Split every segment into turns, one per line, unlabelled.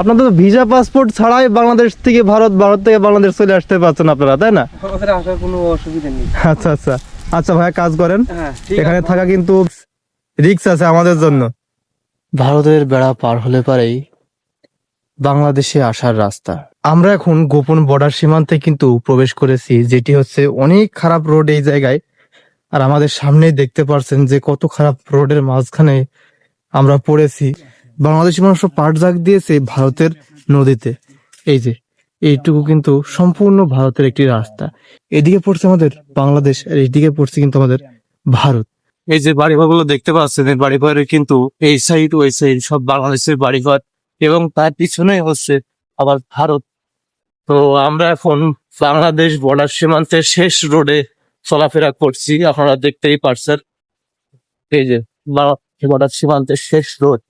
আপনাদের তো visa passport ছাড়াই বাংলাদেশ থেকে ভারত ভারত থেকে বাংলাদেশ চলে আসতে পারছেন আপনারা তাই না?
আমাদের আসার কোনো অসুবিধা নেই।
আচ্ছা আচ্ছা। আচ্ছা ভাইয়া কাজ করেন।
হ্যাঁ
এখানে থাকা কিন্তু রিক্স আছে আমাদের জন্য। ভারতের বেড়া পার হলে পারেই বাংলাদেশে আসার রাস্তা। আমরা এখন গোপন বর্ডার সীমান্তে কিন্তু প্রবেশ করেছি যেটি হচ্ছে অনেক খারাপ রোড এই জায়গায়। আর আমাদের সামনেই দেখতে পারছেন যে কত খারাপ রোডের মাঝখানে আমরা পড়েছি। বাংলাদেশি মানুষ পাট জাগ দিয়েছে ভারতের নদীতে। এই যে, এইটুকু কিন্তু সম্পূর্ণ ভারতের একটি রাস্তা। এদিকে পড়ছে আমাদের বাংলাদেশ, আর এইদিকে পড়ছে কিন্তু আমাদের ভারত। এই যে বাড়িঘরগুলো দেখতে পাচ্ছেন, এই বাড়িঘরের কিন্তু এই সাইড, ওই সাইড সব বাংলাদেশের বাড়িঘর এবং তার পিছনে হচ্ছে আবার ভারত। তো আমরা এখন বাংলাদেশ বর্ডার সীমান্তের শেষ রোডে চলাফেরা করছি, আপনারা দেখতেই পারছেন। এই যে বর্ডার সীমান্তের শেষ রোড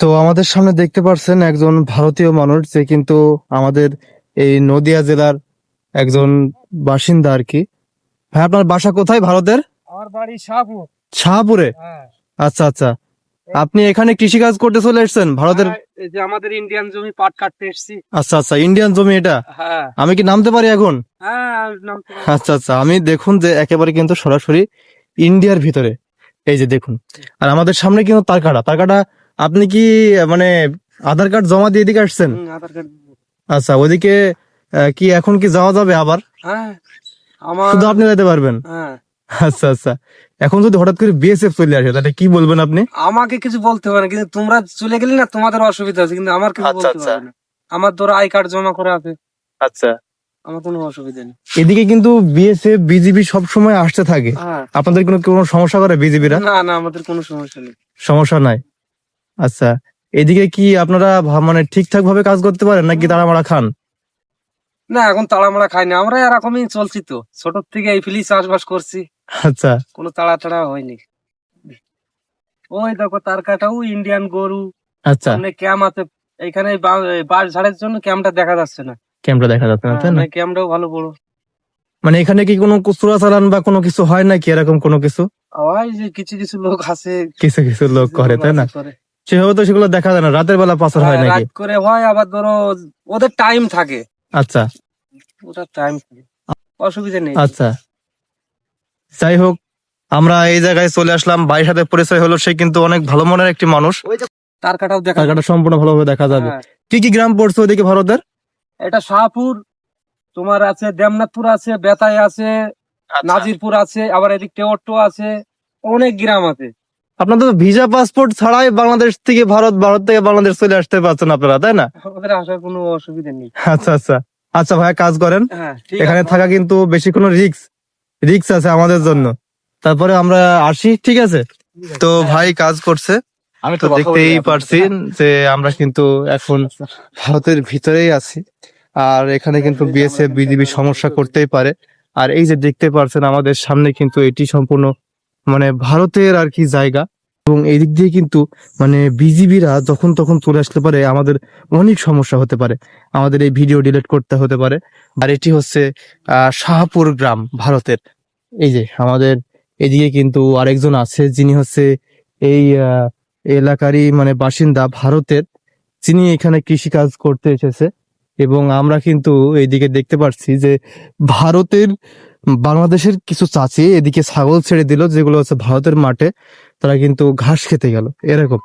তো আমাদের সামনে দেখতে পারছেন একজন ভারতীয় মানুষ যে কিন্তু আমাদের এই নদিয়া জেলার একজন বাসিন্দা আর কি। ভাই আপনার বাসা কোথায় ভারতের?
আমার বাড়ি শাহপুর।
শাহপুরে?
হ্যাঁ।
আচ্ছা আচ্ছা। আপনি এখানে কৃষিকাজ করতে চলে এসেছেন ভারতের?
হ্যাঁ, যে আমাদের ইন্ডিয়ান জমি পাট কাটতে এসেছি।
আচ্ছা আচ্ছা ইন্ডিয়ান জমি এটা?
হ্যাঁ।
আমি কি নামতে পারি এখন? আচ্ছা আচ্ছা আমি দেখুন যে একেবারে কিন্তু সরাসরি ইন্ডিয়ার ভিতরে। এই যে দেখুন। আর আমাদের সামনে কিন্তু তারকাটা। তারকাটা আপনি কি মানে আধার কার্ড জমা দিয়ে এদিকে আসছেন?
আধার কার্ড
আচ্ছা ওইদিকে আহ, কি এখন কি যাওয়া যাবে আবার?
হ্যাঁ
শুধু আপনি যেতে পারবেন?
হ্যাঁ।
আচ্ছা আচ্ছা। এখন যদি হঠাৎ করে বিএসএফ চলে আসে তাহলে কি বলবেন আপনি?
আমাকে কিছু বলতে না কিন্তু তোমরা চলে গেলে না তোমাদের অসুবিধা আছে কিন্তু আমার কিছু
আচ্ছা,
বলতে
আচ্ছা।
না। আমার ধরো আই কার্ড জমা করা আছে।
আচ্ছা।
আমার কোনো অসুবিধা নেই।
এদিকে কিন্তু বিএসএফ বিজিবি সব সময় আসতে থাকে।
হ্যাঁ।
আপনাদের কোনো কোনো সমস্যা করে বিজিবিরা
না না আমাদের কোনো সমস্যা নেই।
সমস্যা নাই। আচ্ছা এদিকে কি আপনারা ভা- মানে ঠিকঠাক ভাবে কাজ করতে পারেন নাকি তারা মারা খান?
না এখন তাড়ামাড়া খাই না আমরা এরকমই চলছি তো ছোট থেকে এই ফিলি চাষবাস করছি।
আচ্ছা।
কোনো তাড়া টাড়া হয়নি। ওই দেখো তার কাটাও ইন্ডিয়ান গরু।
আচ্ছা।
সামনে ক্যাম্প আছে এখানে এই বা- এই বাঁশ ঝাড়ের জন্য ক্যাম্পটা দেখা যাচ্ছে না।
ক্যামেরা দেখা যাচ্ছে না তাই না?
ক্যাম্পটাও ভালো বড়।
মানে এখানে কি কোনো কুচুরা চালান বা কোনো কিছু হয় নাকি এরকম কোনো কিছু?
ওই যে কিছু কিছু লোক আছে।
কিছু কিছু লোক করে তাই না?
করে।
সেভাবে তো সেগুলো দেখা যায় না। রাতের বেলা পাচার হয়
হ্যাঁ,
নাকি?
রাত করে হয় আবার ধরো ওদের টাইম থাকে।
আচ্ছা।
ওটা টাইম অসুবিধা নেই।
আচ্ছা। যাই হোক আমরা এই জায়গায় চলে আসলাম। ভাইয়ের সাথে পরিচয় হলো সে কিন্তু অনেক ভালো মনের একটি মানুষ।
তার কাটাও দেখা
জায়গাটা সম্পূর্ণ ভালোভাবে দেখা যাবে।
হ্যাঁ,
কি কি গ্রাম পড়ছে ওইদিকে ভারতের?
এটা শাহপুর তোমার আছে দেমনাথপুর আছে বেতাই আছে নাজিরপুর আছে আবার এদিক টেওট্টো আছে অনেক গ্রাম আছে।
আপনাদের তো ভিসা পাসপোর্ট ছাড়াই বাংলাদেশ থেকে ভারত ভারত থেকে বাংলাদেশ চলে আসতে পারছেন আপনারা তাই না?
আমাদের আসার কোনো অসুবিধা নেই।
আচ্ছা আচ্ছা। আচ্ছা ভাইয়া কাজ করেন।
হ্যাঁ
এখানে থাকা কিন্তু বেশি কোনো রিক্স রিক্স আছে আমাদের জন্য। তারপরে আমরা আসি ঠিক আছে? তো ভাই কাজ করছে।
আমি
তো দেখতেই পারছি যে আমরা কিন্তু এখন ভারতের ভিতরেই আছি। আর এখানে কিন্তু বিএসএফ বিজিবি সমস্যা করতেই পারে। আর এই যে দেখতে পারছেন আমাদের সামনে কিন্তু এটি সম্পূর্ণ মানে ভারতের আর কি জায়গা এবং এই দিক দিয়ে কিন্তু মানে বিজিবিরা যখন তখন চলে আসতে পারে আমাদের অনেক সমস্যা হতে পারে। আমাদের এই ভিডিও ডিলিট করতে হতে পারে। আর এটি হচ্ছে শাহপুর গ্রাম ভারতের। এই যে আমাদের এদিকে কিন্তু আরেকজন আছে, যিনি হচ্ছে এই এলাকারই মানে বাসিন্দা ভারতের। যিনি এখানে কৃষি কাজ করতে এসেছে এবং আমরা কিন্তু এইদিকে দেখতে পাচ্ছি যে ভারতের বাংলাদেশের কিছু চাচি এদিকে ছাগল ছেড়ে দিল, যেগুলো হচ্ছে ভারতের মাঠে, তারা কিন্তু ঘাস খেতে গেল। এরকম।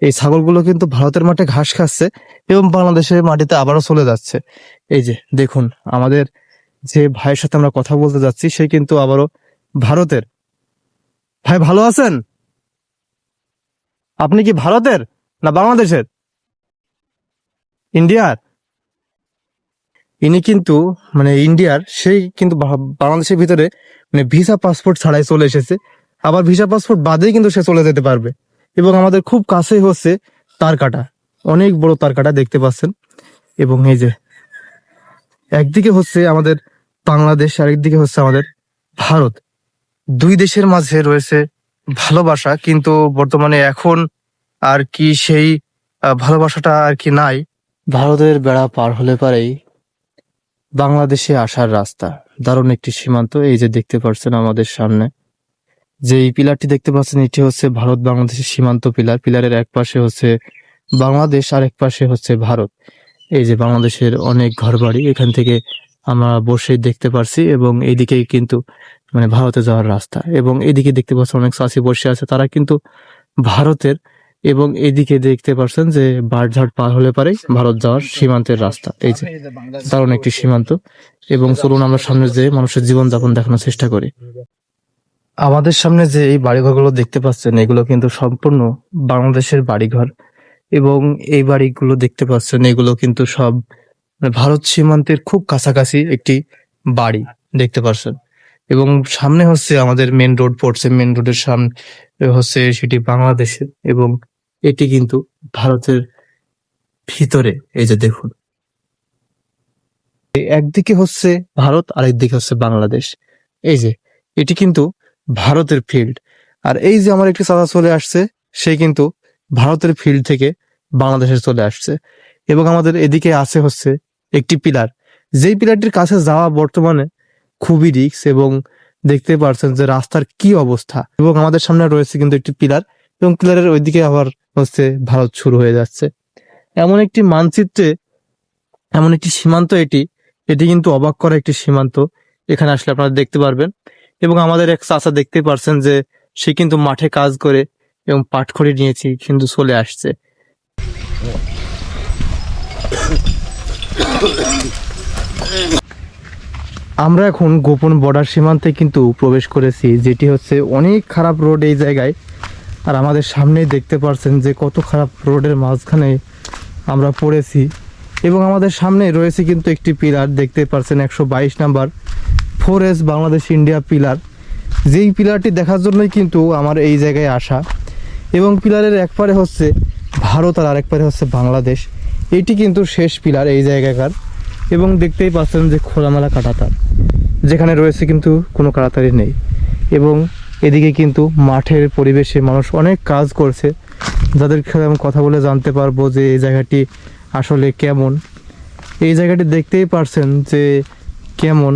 এই ছাগলগুলো কিন্তু ভারতের মাঠে ঘাস খাচ্ছে এবং বাংলাদেশের মাটিতে আবারও চলে যাচ্ছে। এই যে, দেখুন, আমাদের যে ভাইয়ের সাথে আমরা কথা বলতে যাচ্ছি, সে কিন্তু আবারও ভারতের। ভাই, ভালো আছেন? আপনি কি ভারতের না বাংলাদেশের? ইন্ডিয়ার? ইনি কিন্তু মানে ইন্ডিয়ার সেই কিন্তু বাংলাদেশের ভিতরে মানে ভিসা পাসপোর্ট ছাড়াই চলে এসেছে। আবার ভিসা পাসপোর্ট বাদেই কিন্তু সে চলে যেতে পারবে। এবং আমাদের খুব কাছেই হচ্ছে তারকাটা অনেক বড় তারকাটা দেখতে পাচ্ছেন। এবং এই যে একদিকে হচ্ছে আমাদের বাংলাদেশ আর একদিকে হচ্ছে আমাদের ভারত। দুই দেশের মাঝে রয়েছে ভালোবাসা, কিন্তু বর্তমানে এখন আর কি সেই ভালোবাসাটা আর কি নাই। ভারতের বেড়া পার হলে পারেই বাংলাদেশে আসার রাস্তা। দারুণ একটি সীমান্ত, এই যে দেখতে পাচ্ছেন আমাদের সামনে। যে এই পিলারটি দেখতে পাচ্ছেন, এটি হচ্ছে ভারত বাংলাদেশের সীমান্ত পিলার। পিলারের এক পাশে হচ্ছে বাংলাদেশ আর এক পাশে হচ্ছে ভারত। এই যে বাংলাদেশের অনেক ঘরবাড়ি, এখান থেকে আমরা বসে দেখতে পারছি এবং এইদিকে কিন্তু মানে ভারতে যাওয়ার রাস্তা। এবং এদিকে দেখতে পাচ্ছেন অনেক চাষি বসে আছে। তারা কিন্তু ভারতের এবং এদিকে দেখতে পাচ্ছেন যে বারঝাট পার হলে পারে ভারত যাওয়ার সীমান্তের রাস্তা। এই যে, দারুণ একটি সীমান্ত। এবং চলুন আমরা সামনে যে মানুষের জীবনযাপন দেখানোর চেষ্টা করি। আমাদের সামনে যে এই বাড়িঘরগুলো দেখতে পাচ্ছেন, এগুলো কিন্তু সম্পূর্ণ বাংলাদেশের বাড়িঘর। এবং এই বাড়িগুলো দেখতে পাচ্ছেন, এগুলো কিন্তু সব ভারত সীমান্তের খুব কাছাকাছি একটি বাড়ি দেখতে পাচ্ছেন এবং সামনে হচ্ছে আমাদের মেন রোড পড়ছে। মেন রোডের সামনে হচ্ছে সেটি বাংলাদেশের। এবং এটি কিন্তু ভারতের ভিতরে, এই যে দেখুন। একদিকে হচ্ছে ভারত আর একদিকে হচ্ছে বাংলাদেশ। এই যে, এটি কিন্তু ভারতের ফিল্ড আর এই যে আমার একটি চাচা চলে আসছে, সে কিন্তু ভারতের ফিল্ড থেকে বাংলাদেশে চলে আসছে। এবং আমাদের এদিকে আছে হচ্ছে একটি পিলার যেই পিলারটির কাছে যাওয়া বর্তমানে খুবই রিস্ক এবং দেখতে পারছেন যে রাস্তার কি অবস্থা। এবং আমাদের সামনে রয়েছে কিন্তু একটি পিলার এবং পিলারের ওইদিকে আবার হচ্ছে ভারত শুরু হয়ে যাচ্ছে। এমন একটি মানচিত্রে, এমন একটি সীমান্ত এটি এটি কিন্তু অবাক করা একটি সীমান্ত। এখানে আসলে আপনারা দেখতে পারবেন। এবং আমাদের এক চাচা দেখতে পারছেন যে, সে কিন্তু মাঠে কাজ করে এবং পাটখড়ি নিয়েছি কিন্তু চলে আসছে। আমরা এখন গোপন বর্ডার সীমান্তে কিন্তু প্রবেশ করেছি, যেটি হচ্ছে অনেক খারাপ রোড এই জায়গায়। আর আমাদের সামনেই দেখতে পারছেন যে কত খারাপ রোডের মাঝখানে আমরা পড়েছি। এবং আমাদের সামনে রয়েছে কিন্তু একটি পিলার, দেখতে পারছেন একশো বাইশ number. Four S Bangladesh India pillar. যেই পিলারটি দেখার জন্যই কিন্তু আমার এই জায়গায় আসা। এবং পিলারের এক পারে হচ্ছে ভারত আর আরেক পারে হচ্ছে বাংলাদেশ। এটি কিন্তু শেষ পিলার এই জায়গাকার। এবং দেখতেই পাচ্ছেন যে খোলামেলা কাটাতার। যেখানে রয়েছে কিন্তু কোনো কাটাতারি নেই। এবং এদিকে কিন্তু মাঠের পরিবেশে মানুষ অনেক কাজ করছে। যাদের সাথে আমি কথা বলে জানতে পারব যে এই জায়গাটি আসলে কেমন। এই জায়গাটি দেখতেই পারছেন যে কেমন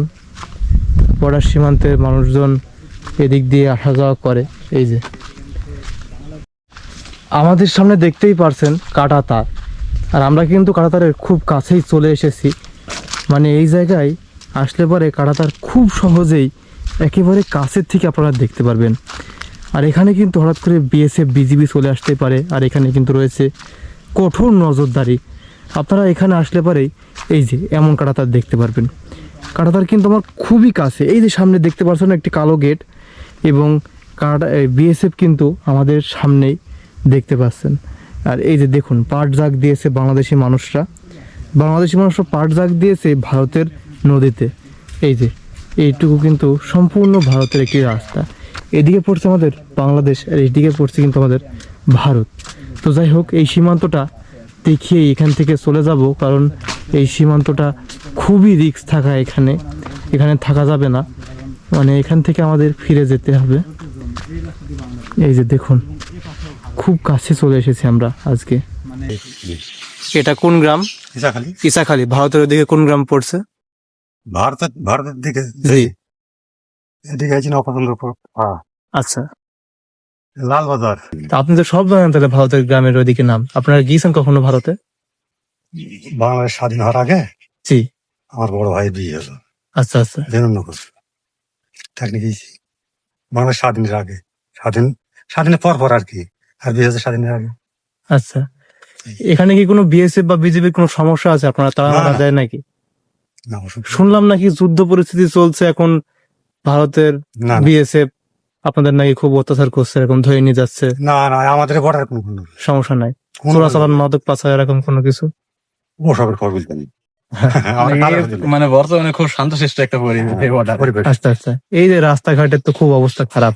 বর্ডার সীমান্তের মানুষজন এদিক দিয়ে আসা যাওয়া করে। এই যে। আমাদের সামনে দেখতেই পারছেন কাটা তার আর আমরা কিন্তু কাটাতারের খুব কাছেই চলে এসেছি। মানে এই জায়গায় আসলে পরে কাটাতার খুব সহজেই একেবারে কাছের থেকে আপনারা দেখতে পারবেন। আর এখানে কিন্তু হঠাৎ করে বিএসএফ বিজিবি চলে আসতে পারে, আর এখানে কিন্তু রয়েছে কঠোর নজরদারি। আপনারা এখানে আসলে পরেই এই যে এমন কাটাতার দেখতে পারবেন। কাটাতার কিন্তু আমার খুবই কাছে। এই যে সামনে দেখতে পাচ্ছেন একটি কালো গেট এবং কাটা বিএসএফ কিন্তু আমাদের সামনেই দেখতে পাচ্ছেন। আর এই যে দেখুন, পাট জাগ দিয়েছে বাংলাদেশি মানুষরা। বাংলাদেশি মানুষরা পাট জাগ দিয়েছে ভারতের নদীতে। এই যে এইটুকু কিন্তু সম্পূর্ণ ভারতের একটি রাস্তা। এদিকে পড়ছে আমাদের বাংলাদেশ আর এইদিকে পড়ছে কিন্তু আমাদের ভারত। তো যাই হোক এই সীমান্তটা দেখিয়ে এখান থেকে চলে যাব কারণ এই সীমান্তটা খুবই রিস্ক থাকা এখানে। এখানে থাকা যাবে না। মানে এখান থেকে আমাদের ফিরে যেতে হবে। এই যে দেখুন খুব কাছে চলে এসেছি আমরা আজকে। এটা কোন গ্রাম?
ইসাখালি।
ইসাখালী ভারতের ওদিকে কোন গ্রাম পড়ছে?
ভারতের ভারতের দিকে।
জি।
এদিকে আছে নৌকাতন্ত্র
আচ্ছা।
লাল বাজার
তা আপনি তো সব জানেন তাহলে ভারতের গ্রামের ওইদিকে নাম। আপনারা গিয়েছেন কখনো ভারতে?
বাংলাদেশ স্বাধীন হওয়ার আগে
জি।
আমার বড় ভাই বিয়ে হলো।
আচ্ছা আচ্ছা।
জেননগর থাকলে গিয়েছি। বাংলাদেশ স্বাধীনের আগে। স্বাধীন স্বাধীনের পর পর আর কি। আর বিয়ে স্বাধীনের আগে।
আচ্ছা। এখানে কি কোনো বিএসএফ বা বিজেপির কোনো সমস্যা আছে? আপনারা তারা। যায় নাকি?
না
শুনলাম নাকি যুদ্ধ পরিস্থিতি চলছে এখন ভারতের
না না,
বিএসএফ আপনাদের নাকি খুব অত্যাচার করছে এরকম ধরে নিয়ে যাচ্ছে।
না না আমাদের বর্ডার কোনো কোনো
সমস্যা নাই।
কোনো
মাদক পাচার এরকম কোনো কিছু?
ওসবের খবর বলতে নেই। আমার
মানে মানে বর্তমানে খুব শান্তশিষ্ট একটা পরিবেশ এই border
পরিবেশ।
আচ্ছা আচ্ছা। এই যে রাস্তাঘাটের তো খুব অবস্থা খারাপ।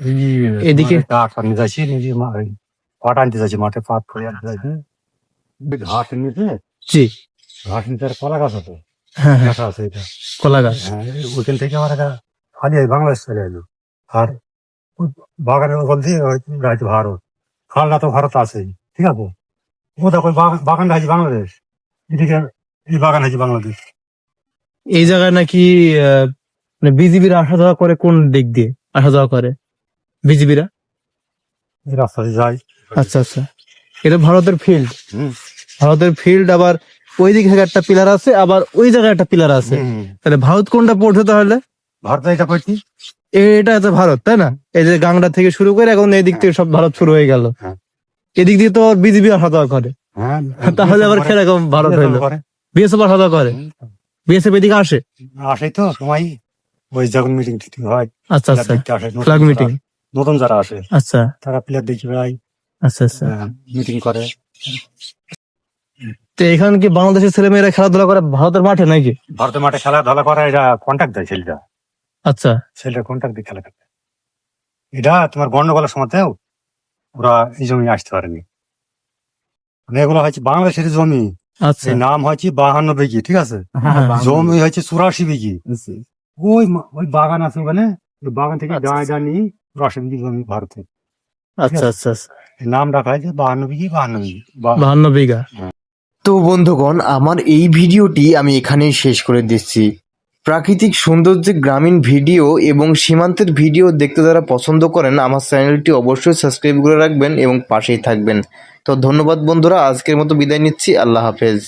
এই
এদিকে-
মানে কাঠ আনতে যাচ্ছি নিজে মা- ওই পাট আনতে যাচ্ছি মাঠে পাট করে আনতে যাচ্ছি। ঘাস নিতে
জি।
ঘাস কলা গাছ আছে।
হ্যাঁ হ্যাঁ।
আছে এটা।
কলা গাছ।
হ্যাঁ, ওইখান থেকে আমার একটা খালি এই বাংলাদেশ চলে এলো। আর বাগানের ওখান দিয়ে গাড়িতে ভারত খালনা তো ভারত আছেই ঠিক আছে? ও দেখো বাগান আছে বাংলাদেশ। এদিকে এই বাগান আছে বাংলাদেশ।
এই জায়গায় নাকি মানে বিজিবির আসা যাওয়া করে কোন দিক দিয়ে আসা যাওয়া করে? বিজিবিরা?
রাস্তা দিয়ে যায়
আচ্ছা আচ্ছা। এটা ভারতের ফিল্ড
হুম।
ভারতের ফিল্ড আবার ওই দিকে একটা পিলার আছে আবার ওই জায়গায় একটা পিলার আছে। তাহলে ভারত কোনটা পড়ছে তাহলে?
ভারতে এটা
এ- এটা তো ভারত তাই না? এই যে গাংড়া থেকে শুরু করে এখন এই দিক থেকে সব ভারত শুরু হয়ে গেল।
হ্যাঁ।
এদিক দিয়ে তো বিজিবি আসা যাওয়া করে।
হ্যাঁ
তাহলে আবার কীরকম ভারত হইল?
করে।
বিএসএফ আসা যাওয়া করে? বিএসএফ এদিকে আসে?
আসে তো সময়। ওই যখন মিটিং টিটিং হয়
আচ্ছা আচ্ছা। ফ্ল্যাগ মিটিং
নতুন যারা আসে
আচ্ছা।
তারা প্লেয়ার দেখি বেড়ায়।
আচ্ছা আচ্ছা।
মিটিং করে।
তো এখানে কি বাংলাদেশের ছেলেমেয়েরা খেলাধুলা করে ভারতের মাঠে নাকি?
ভারতের মাঠে খেলাধুলা করে এটা কন্ট্যাক্ট দেয় ছেলেটা
আচ্ছা।
ছেলেটা কন্ট্যাক্ট দিয়ে খেলা খেলে। এটা তোমার গন্ডগোলের সময়তেও ওরা এই জমি আসতে পারেনি। মানে এগুলো হচ্ছে বাংলাদেশের জমি।
আচ্ছা।
নাম হচ্ছে বাহান্ন বিঘি ঠিক আছে?
হ্যাঁ,
জমি হচ্ছে চুরাশি বিঘি। ওই ওই বাগান আছে ওখানে ওই বাগান থেকে
আচ্ছা,
দাঁড়িয়ে দাঁড়িয়ে চুরাশি বিঘি জমি ভারতে।
আচ্ছা আচ্ছা আচ্ছা।
এই নাম রাখা হয়েছে বাহান্ন বিঘি বাহান্ন বিঘি।
বাহান্ন বিঘা।
তো বন্ধুগণ, আমার এই ভিডিওটি আমি এখানেই শেষ করে দিচ্ছি। প্রাকৃতিক সৌন্দর্যে গ্রামীণ ভিডিও এবং সীমান্তের ভিডিও দেখতে যারা পছন্দ করেন, আমার চ্যানেলটি অবশ্যই সাবস্ক্রাইব করে রাখবেন এবং পাশেই থাকবেন। তো ধন্যবাদ বন্ধুরা, আজকের মতো বিদায় নিচ্ছি। আল্লাহ হাফেজ।